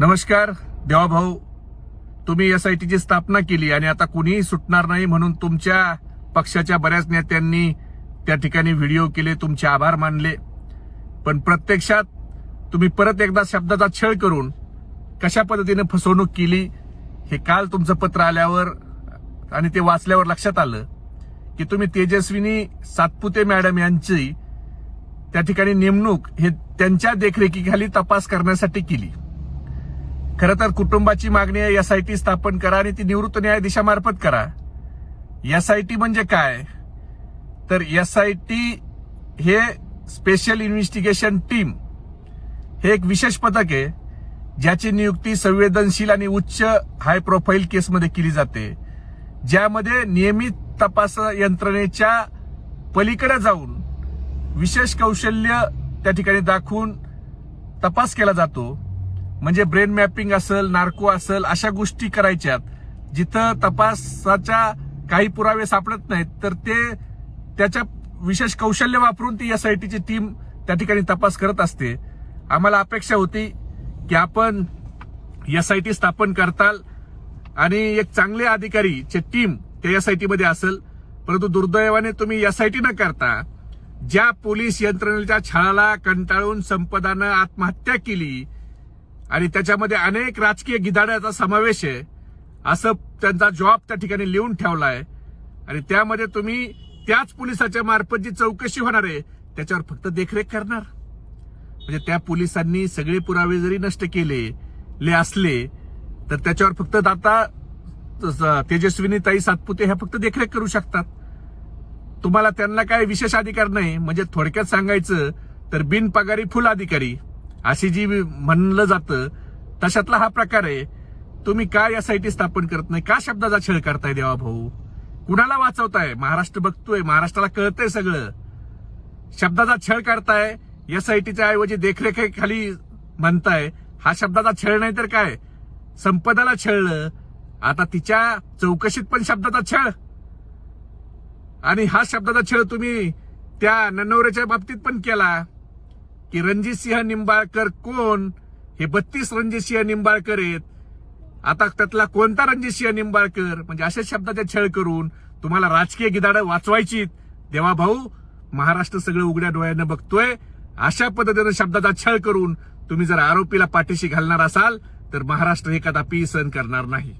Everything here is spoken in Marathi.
नमस्कार देवाभाऊ तुम्ही एस आय टीची स्थापना केली आणि आता कुणीही सुटणार नाही म्हणून तुमच्या पक्षाच्या बऱ्याच नेत्यांनी त्या ठिकाणी व्हिडिओ केले तुमचे आभार मानले. पण प्रत्यक्षात तुम्ही परत एकदा शब्दाचा छळ करून कशा पद्धतीने फसवणूक केली हे काल तुमचं पत्र आल्यावर आणि ते वाचल्यावर लक्षात आलं की तुम्ही तेजस्विनी सातपुते मॅडम यांची त्या ठिकाणी नेमणूक हे त्यांच्या देखरेखीखाली तपास करण्यासाठी केली. खरं तर कुटुंबाची मागणी आहे एसआयटी स्थापन करा आणि ती निवृत्त न्यायाधीशामार्फत करा. एसआयटी म्हणजे काय? तर एसआयटी हे स्पेशल इन्व्हेस्टिगेशन टीम हे एक विशेष पथक आहे ज्याची नियुक्ती संवेदनशील आणि उच्च हाय प्रोफाईल केसमध्ये केली जाते ज्यामध्ये नियमित तपास यंत्रणेच्या पलीकडे जाऊन विशेष कौशल्य त्या ठिकाणी दाखवून तपास केला जातो. म्हणजे ब्रेन मॅपिंग असेल नार्को असेल अशा गोष्टी करायच्यात. जिथं तपासाच्या काही पुरावे सापडत नाहीत तर ते त्याच्या विशेष कौशल्य वापरून ती एसआयटीची टीम त्या ठिकाणी तपास करत असते. आम्हाला अपेक्षा होती की आपण एसआयटी स्थापन करताल आणि एक चांगले अधिकारीचे टीम त्या एसआयटी मध्ये असेल. परंतु दुर्दैवाने तुम्ही एसआयटी न करता ज्या पोलीस यंत्रणेच्या छळाला कंटाळून संपदानं आत्महत्या केली आणि त्याच्यामध्ये अनेक राजकीय गिधाड्याचा समावेश आहे. असं त्यांचा जॉब त्या ठिकाणी लिहून ठेवलाय. आणि त्यामध्ये तुम्ही त्याच पोलिसाच्या मार्फत जी चौकशी होणार आहे त्याच्यावर फक्त देखरेख करणार. म्हणजे त्या पोलिसांनी सगळे पुरावे जरी नष्ट केले ले असले तर त्याच्यावर फक्त आता तेजस्विनी ताई सातपुते ह्या फक्त देखरेख करू शकतात. तुम्हाला त्यांना काय विशेष अधिकार नाही म्हणजे थोडक्यात सांगायचं तर बिनपगारी फुल अधिकारी. अशी जी म्हणलं जातं तशातला हा प्रकार आहे. तुम्ही का या साईटी स्थापन करत नाही? का शब्दाचा छळ करताय देवा भाऊ? कुणाला वाचवताय? महाराष्ट्र बघतोय महाराष्ट्राला कळतंय सगळं. शब्दाचा छळ करताय एसआयटीच्या ऐवजी देखरेखीखाली म्हणताय हा शब्दाचा छळ नाही तर काय? संपदाला छळलं आता तिच्या चौकशीत पण शब्दाचा छळ. आणि हा शब्दाचा छळ तुम्ही त्या ननवऱ्याच्या बाबतीत पण केला. की रणजित सिंह निंबाळकर कोण? हे बत्तीस रणजित सिंह निंबाळकर आहेत. आता त्यातला कोणता रणजित सिंह निंबाळकर? म्हणजे अशाच शब्दाचा छळ करून तुम्हाला राजकीय गिदाडं वाचवायची देवा भाऊ महाराष्ट्र सगळं उघड्या डोळ्यानं बघतोय. अशा पद्धतीनं शब्दाचा छळ करून तुम्ही जर आरोपीला पाठीशी घालणार असाल तर महाराष्ट्र हे कदापि सहन करणार नाही.